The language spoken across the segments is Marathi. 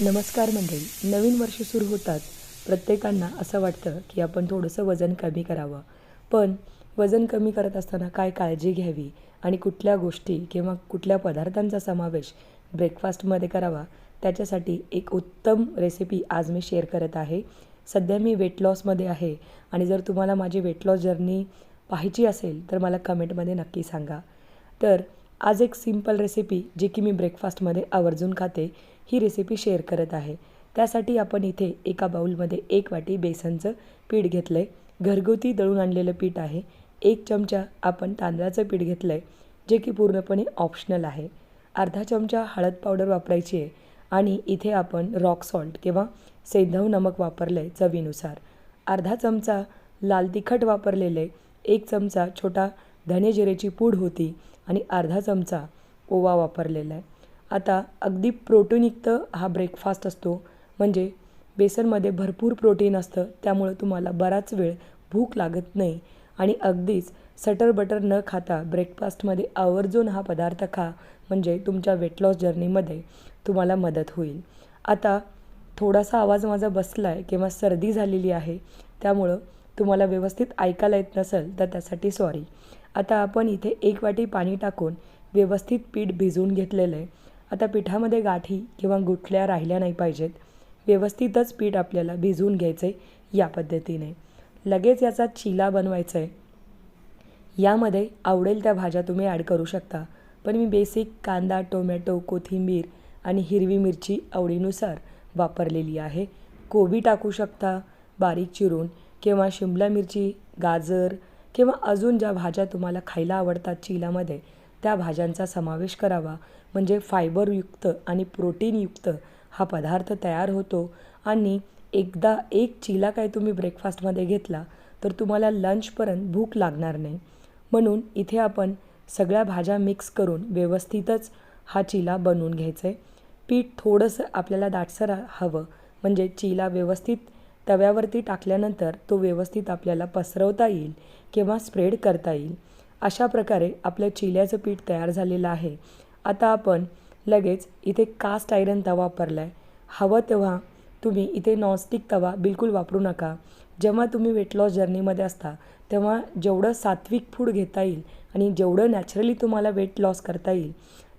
नमस्कार मंडळी नवीन वर्ष सुरू होतात. प्रत्येकांना असं वाटतं की आपण थोडंसं वजन कमी करावं. पण वजन कमी करत असताना काय काळजी घ्यावी आणि कुठल्या गोष्टी किंवा कुठल्या पदार्थांचा समावेश ब्रेकफास्टमध्ये करावा त्याच्यासाठी एक उत्तम रेसिपी आज मी शेअर करत आहे. सध्या मी वेट लॉसमध्ये आहे आणि जर तुम्हाला माझी वेट लॉस जर्नी पाहायची असेल तर मला कमेंटमध्ये नक्की सांगा. तर आज एक सिंपल रेसिपी जी की मी ब्रेकफास्टमध्ये आवर्जून खाते ही रेसिपी शेअर करत आहे. त्यासाठी आपण इथे एका बाऊलमध्ये एक वाटी बेसनचं पीठ घेतलं आहे घरगुती दळून आणलेलं पीठ आहे. एक चमचा आपण तांदळाचं पीठ घेतलं आहे जे की पूर्णपणे ऑप्शनल आहे. अर्धा चमचा हळद पावडर वापरायची आहे आणि इथे आपण रॉक सॉल्ट किंवा सेंधव नमक वापरलं आहे चवीनुसार. अर्धा चमचा लाल तिखट वापरलेले एक चमचा छोटा धने जिरेची पूड होती आणि अर्धा चमचा ओवा वापरलेला आहे. आता अगदी प्रोटीनयुक्त हा ब्रेकफास्ट असतो. म्हणजे बेसनमध्ये भरपूर प्रोटीन असतं. त्यामुळं तुम्हाला बराच वेळ भूक लागत नाही. आणि अगदीच सटर बटर न खाता ब्रेकफास्टमध्ये आवर्जून हा पदार्थ खा. म्हणजे तुमच्या वेट लॉस जर्नीमध्ये तुम्हाला मदत होईल. आता थोडासा आवाज माझा बसला आहे किंवा सर्दी झालेली आहे. त्यामुळं तुम्हाला व्यवस्थित ऐकायला येत नसेल तर त्यासाठी सॉरी आता आपण इथे एक वाटी पाणी टाकून व्यवस्थित पीठ भिजवून घेतलेलं आहे. आता पिठामध्ये गाठी किंवा गुठल्या राहिल्या नाही पाहिजेत. व्यवस्थितच पीठ आपल्याला भिजवून घ्यायचं आहे या पद्धतीने. लगेच याचा चिला बनवायचा आहे यामध्ये आवडेल त्या भाज्या तुम्ही ॲड करू शकता. पण मी बेसिक कांदा टोमॅटो कोथिंबीर आणि हिरवी मिरची आवडीनुसार वापरलेली आहे. कोबी टाकू शकता बारीक चिरून किंवा शिमला मिरची गाजर किंवा अजून ज्या भाज्या तुम्हाला खायला आवडतात चिलामध्ये त्या भाज्यांचा समावेश करावा. म्हणजे फायबरयुक्त आणि प्रोटीनयुक्त हा पदार्थ तयार होतो. आणि एकदा एक चिला काय तुम्ही ब्रेकफास्टमध्ये घेतला तर तुम्हाला लंचपर्यंत भूक लागणार नाही. म्हणून इथे आपण सगळ्या भाज्या मिक्स करून व्यवस्थितच हा चिला बनवून घ्यायचा आहे पीठ थोडंसं आपल्याला दाटसर हवं. म्हणजे चिला व्यवस्थित तव्यावरती टाकल्यानंतर तो व्यवस्थित आपल्याला पसरवता येईल किंवा स्प्रेड करता येईल. अशा प्रकारे आपलं चिल्याचं पीठ तयार झालेलं आहे. आता आपण लगेच इथे कास्ट आयरन तवा वापरला आहे हवं तेव्हा तुम्ही इथे नॉनस्टिक तवा बिलकुल वापरू नका. जेव्हा तुम्ही वेट लॉस जर्नीमध्ये असता तेव्हा जेवढं सात्विक फूड घेता येईल आणि जेवढं नॅचरली तुम्हाला वेट लॉस करता येईल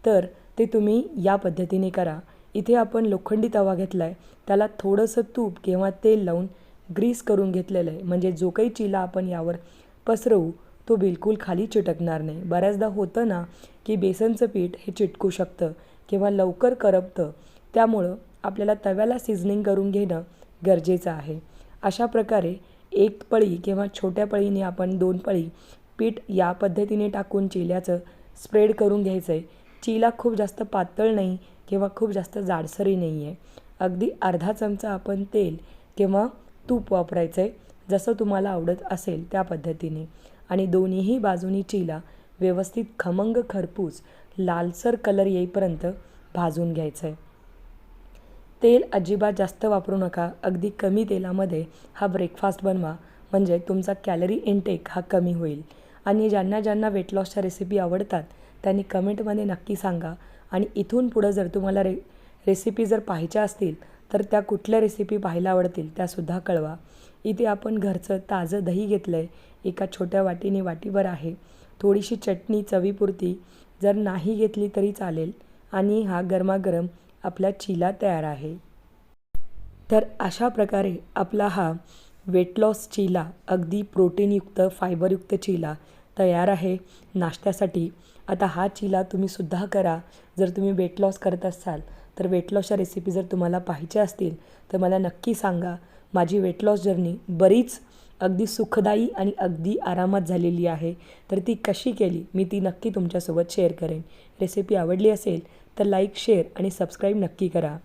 तर ते तुम्ही या पद्धतीने करा. इथे आपण लोखंडी तवा घेतला आहे त्याला थोडंसं तूप किंवा तेल लावून ग्रीस करून घेतलेलं आहे. म्हणजे जो काही चिला आपण यावर पसरवू तो बिलकुल खाली चिटकणार नाही. बऱ्याचदा होतं ना की बेसनचं पीठ हे चिटकू शकतं किंवा लवकर करपतं. त्यामुळं आपल्याला तव्याला सिझनिंग करून घेणं गरजेचं आहे. अशा प्रकारे एक पळी किंवा छोट्या पळीने आपण दोन पळी पीठ या पद्धतीने टाकून चिल्याचं स्प्रेड करून घ्यायचं आहे चिला खूप जास्त पातळ नाही किंवा खूप जास्त जाडसरी नाही आहे अगदी अर्धा चमचा आपण तेल किंवा तूप वापरायचं आहे जसं तुम्हाला आवडत असेल त्या पद्धतीने. आणि दोन्हीही बाजूनी चिला व्यवस्थित खमंग खरपूस लालसर कलर येईपर्यंत भाजून घ्यायचं. आहे तेल अजिबात जास्त वापरू नका. अगदी कमी तेलामध्ये हा ब्रेकफास्ट बनवा. म्हणजे तुमचा कॅलरी इनटेक हा कमी होईल. आणि ज्यांना ज्यांना वेट लॉसच्या रेसिपी आवडतात त्यांनी कमेंटमध्ये नक्की सांगा. आणि इथून पुढं जर तुम्हाला रे रेसिपी जर पाहायच्या असतील तर त्या कुठल्या रेसिपी पाहायला आवडतील त्यासुद्धा कळवा. इथे आपण घरचं ताजं दही घेतलं आहे एका छोट्या वाटीने वाटीवर आहे. थोडीशी चटणी चवीपुरती. जर नाही घेतली तरी चालेल. आणि हा गरमागरम आपला चिला तयार आहे. तर अशा प्रकारे आपला हा वेट लॉस चिला अगदी प्रोटीनयुक्त फायबरयुक्त चिला तयार आहे नाश्त्यासाठी. आता हा चिला तुम्हीसुद्धा करा. जर तुम्ही वेट लॉस करत असाल तर वेट लॉसच्या रेसिपी जर तुम्हाला पाहिजे असतील तर मला नक्की सांगा. माझी वेट लॉस जर्नी बरीच अगदी सुखदायी आणि अगदी आरामात झालेली आहे. तर ती कशी केली मी ती नक्की तुमच्यासोबत शेअर करेन. रेसिपी आवडली असेल तर लाईक शेअर आणि सबस्क्राईब नक्की करा.